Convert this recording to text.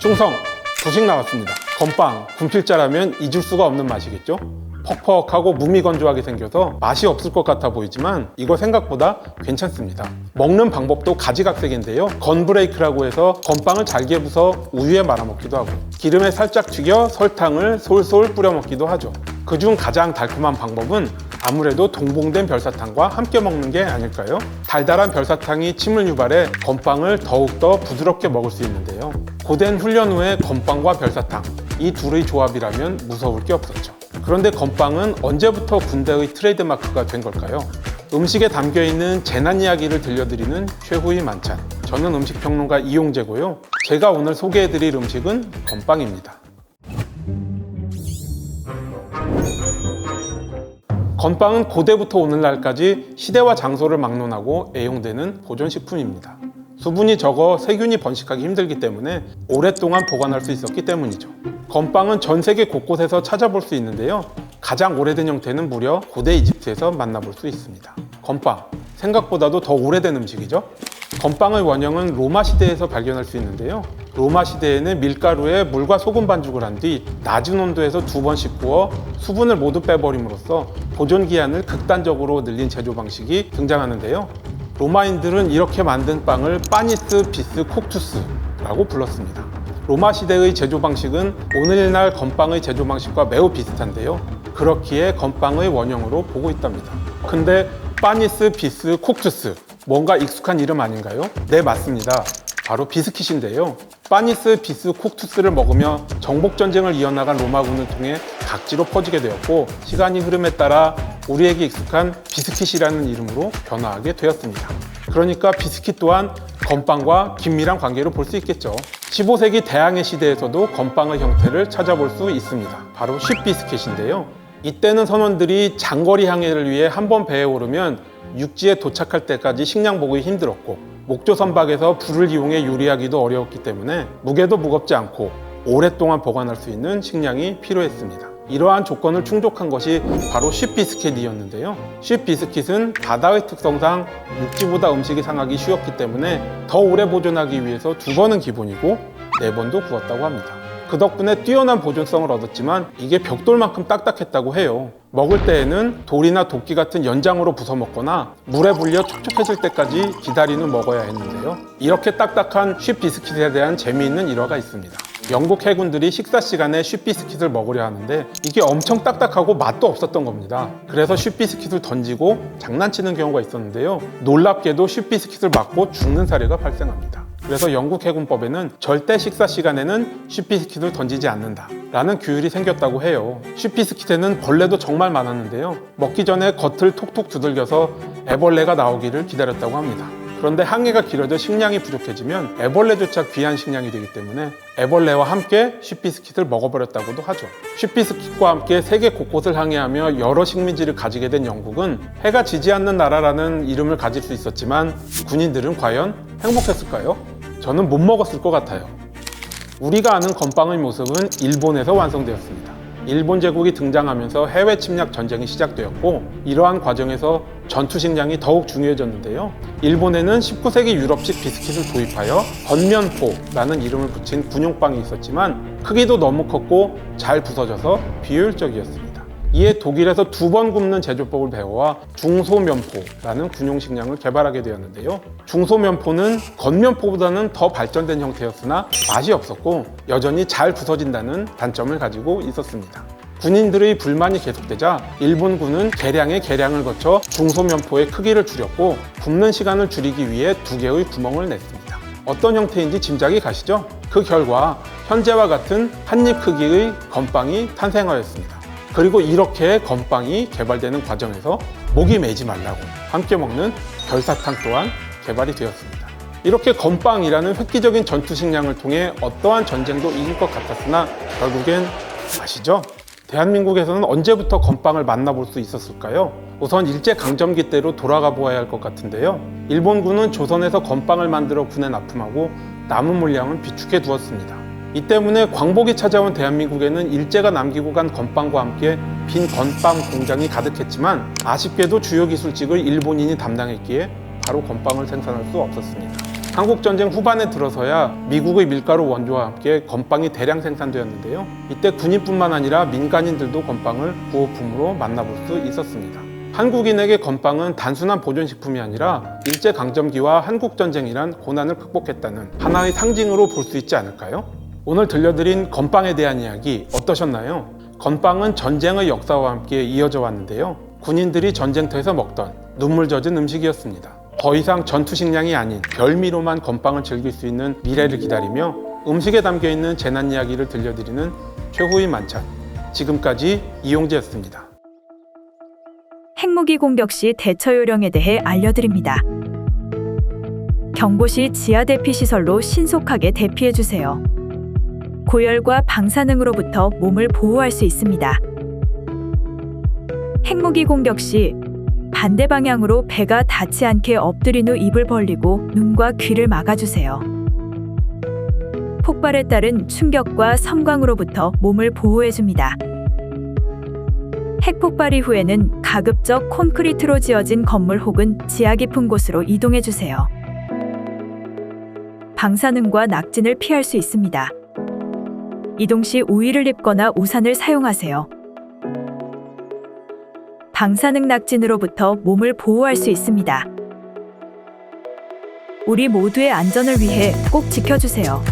충성 부식 나왔습니다. 건빵 군필자라면 잊을 수가 없는 맛이겠죠? 퍽퍽하고 무미건조하게 생겨서 맛이 없을 것 같아 보이지만 이거 생각보다 괜찮습니다. 먹는 방법도 가지각색인데요. 건브레이크라고 해서 건빵을 잘게 부숴 우유에 말아 먹기도 하고 기름에 살짝 튀겨 설탕을 솔솔 뿌려 먹기도 하죠. 그중 가장 달콤한 방법은 아무래도 동봉된 별사탕과 함께 먹는 게 아닐까요? 달달한 별사탕이 침을 유발해 건빵을 더욱더 부드럽게 먹을 수 있는데요. 고된 훈련 후에 건빵과 별사탕, 이 둘의 조합이라면 무서울 게 없었죠. 그런데 건빵은 언제부터 군대의 트레이드 마크가 된 걸까요? 음식에 담겨 있는 재난 이야기를 들려드리는 최후의 만찬. 저는 음식평론가 이용재고요. 제가 오늘 소개해드릴 음식은 건빵입니다. 건빵은 고대부터 오늘날까지 시대와 장소를 막론하고 애용되는 보존식품입니다. 수분이 적어 세균이 번식하기 힘들기 때문에 오랫동안 보관할 수 있었기 때문이죠. 건빵은 전 세계 곳곳에서 찾아볼 수 있는데요. 가장 오래된 형태는 무려 고대 이집트에서 만나볼 수 있습니다. 건빵, 생각보다도 더 오래된 음식이죠. 건빵의 원형은 로마 시대에서 발견할 수 있는데요. 로마 시대에는 밀가루에 물과 소금 반죽을 한 뒤 낮은 온도에서 두 번씩 구워 수분을 모두 빼버림으로써 보존 기한을 극단적으로 늘린 제조 방식이 등장하는데요. 로마인들은 이렇게 만든 빵을 파니스 비스 콕투스라고 불렀습니다. 로마 시대의 제조 방식은 오늘날 건빵의 제조 방식과 매우 비슷한데요. 그렇기에 건빵의 원형으로 보고 있답니다. 근데 파니스 비스 콕투스 뭔가 익숙한 이름 아닌가요? 네 맞습니다. 바로 비스킷인데요. 파니스 비스 콕투스를 먹으며 정복 전쟁을 이어나간 로마군을 통해 각지로 퍼지게 되었고 시간이 흐름에 따라 우리에게 익숙한 비스킷이라는 이름으로 변화하게 되었습니다. 그러니까 비스킷 또한 건빵과 긴밀한 관계를 볼수 있겠죠. 15세기 대항해 시대에서도 건빵의 형태를 찾아볼 수 있습니다. 바로 쉽비스킷인데요. 이때는 선원들이 장거리 항해를 위해 한 번 배에 오르면 육지에 도착할 때까지 식량 보기 힘들었고 목조 선박에서 불을 이용해 요리하기도 어려웠기 때문에 무게도 무겁지 않고 오랫동안 보관할 수 있는 식량이 필요했습니다. 이러한 조건을 충족한 것이 바로 쉽비스킷이었는데요. 쉽비스킷은 바다의 특성상 육지보다 음식이 상하기 쉬웠기 때문에 더 오래 보존하기 위해서 두 번은 기본이고 네 번도 구웠다고 합니다. 그 덕분에 뛰어난 보존성을 얻었지만 이게 벽돌만큼 딱딱했다고 해요. 먹을 때에는 돌이나 도끼 같은 연장으로 부숴 먹거나 물에 불려 촉촉해질 때까지 기다린 후 먹어야 했는데요. 이렇게 딱딱한 쉽 비스킷에 대한 재미있는 일화가 있습니다. 영국 해군들이 식사 시간에 쉽비스킷을 먹으려 하는데 이게 엄청 딱딱하고 맛도 없었던 겁니다. 그래서 쉽비스킷을 던지고 장난치는 경우가 있었는데요. 놀랍게도 쉽비스킷을 맞고 죽는 사례가 발생합니다. 그래서 영국 해군법에는 절대 식사 시간에는 쉽비스킷을 던지지 않는다 라는 규율이 생겼다고 해요 쉽비스킷에는 벌레도 정말 많았는데요 먹기 전에 겉을 톡톡 두들겨서 애벌레가 나오기를 기다렸다고 합니다 그런데 항해가 길어져 식량이 부족해지면 애벌레조차 귀한 식량이 되기 때문에 애벌레와 함께 쉽비스킷을 먹어버렸다고도 하죠. 쉽비스킷과 함께 세계 곳곳을 항해하며 여러 식민지를 가지게 된 영국은 해가 지지 않는 나라라는 이름을 가질 수 있었지만 군인들은 과연 행복했을까요? 저는 못 먹었을 것 같아요. 우리가 아는 건빵의 모습은 일본에서 완성되었습니다. 일본 제국이 등장하면서 해외 침략 전쟁이 시작되었고 이러한 과정에서 전투 식량이 더욱 중요해졌는데요. 일본에는 19세기 유럽식 비스킷을 도입하여 건면포라는 이름을 붙인 군용빵이 있었지만 크기도 너무 컸고 잘 부서져서 비효율적이었습니다. 이에 독일에서 두 번 굽는 제조법을 배워와 중소면포라는 군용식량을 개발하게 되었는데요. 중소면포는 겉면포보다는 더 발전된 형태였으나 맛이 없었고 여전히 잘 부서진다는 단점을 가지고 있었습니다. 군인들의 불만이 계속되자 일본군은 개량의 개량을 거쳐 중소면포의 크기를 줄였고 굽는 시간을 줄이기 위해 두 개의 구멍을 냈습니다. 어떤 형태인지 짐작이 가시죠? 그 결과 현재와 같은 한입 크기의 건빵이 탄생하였습니다. 그리고 이렇게 건빵이 개발되는 과정에서 목이 메지 말라고 함께 먹는 별사탕 또한 개발이 되었습니다. 이렇게 건빵이라는 획기적인 전투 식량을 통해 어떠한 전쟁도 이길 것 같았으나 결국엔 아시죠? 대한민국에서는 언제부터 건빵을 만나볼 수 있었을까요? 우선 일제강점기 때로 돌아가 보아야 할 것 같은데요. 일본군은 조선에서 건빵을 만들어 군에 납품하고 남은 물량은 비축해 두었습니다. 이 때문에 광복이 찾아온 대한민국에는 일제가 남기고 간 건빵과 함께 빈 건빵 공장이 가득했지만 아쉽게도 주요 기술직을 일본인이 담당했기에 바로 건빵을 생산할 수 없었습니다. 한국 전쟁 후반에 들어서야 미국의 밀가루 원조와 함께 건빵이 대량 생산되었는데요. 이때 군인뿐만 아니라 민간인들도 건빵을 구호품으로 만나볼 수 있었습니다. 한국인에게 건빵은 단순한 보존식품이 아니라 일제강점기와 한국전쟁이란 고난을 극복했다는 하나의 상징으로 볼 수 있지 않을까요? 오늘 들려드린 건빵에 대한 이야기 어떠셨나요? 건빵은 전쟁의 역사와 함께 이어져 왔는데요. 군인들이 전쟁터에서 먹던 눈물 젖은 음식이었습니다. 더 이상 전투 식량이 아닌 별미로만 건빵을 즐길 수 있는 미래를 기다리며 음식에 담겨 있는 재난 이야기를 들려드리는 최후의 만찬. 지금까지 이용재였습니다. 핵무기 공격 시 대처 요령에 대해 알려드립니다. 경보 시 지하 대피 시설로 신속하게 대피해 주세요. 고열과 방사능으로부터 몸을 보호할 수 있습니다. 핵무기 공격 시 반대 방향으로 배가 닿지 않게 엎드린 후 입을 벌리고 눈과 귀를 막아주세요. 폭발에 따른 충격과 섬광으로부터 몸을 보호해 줍니다. 핵폭발 이후에는 가급적 콘크리트로 지어진 건물 혹은 지하 깊은 곳으로 이동해 주세요. 방사능과 낙진을 피할 수 있습니다. 이동 시 우위를 입거나 우산을 사용하세요. 방사능 낙진으로부터 몸을 보호할 수 있습니다. 우리 모두의 안전을 위해 꼭 지켜주세요.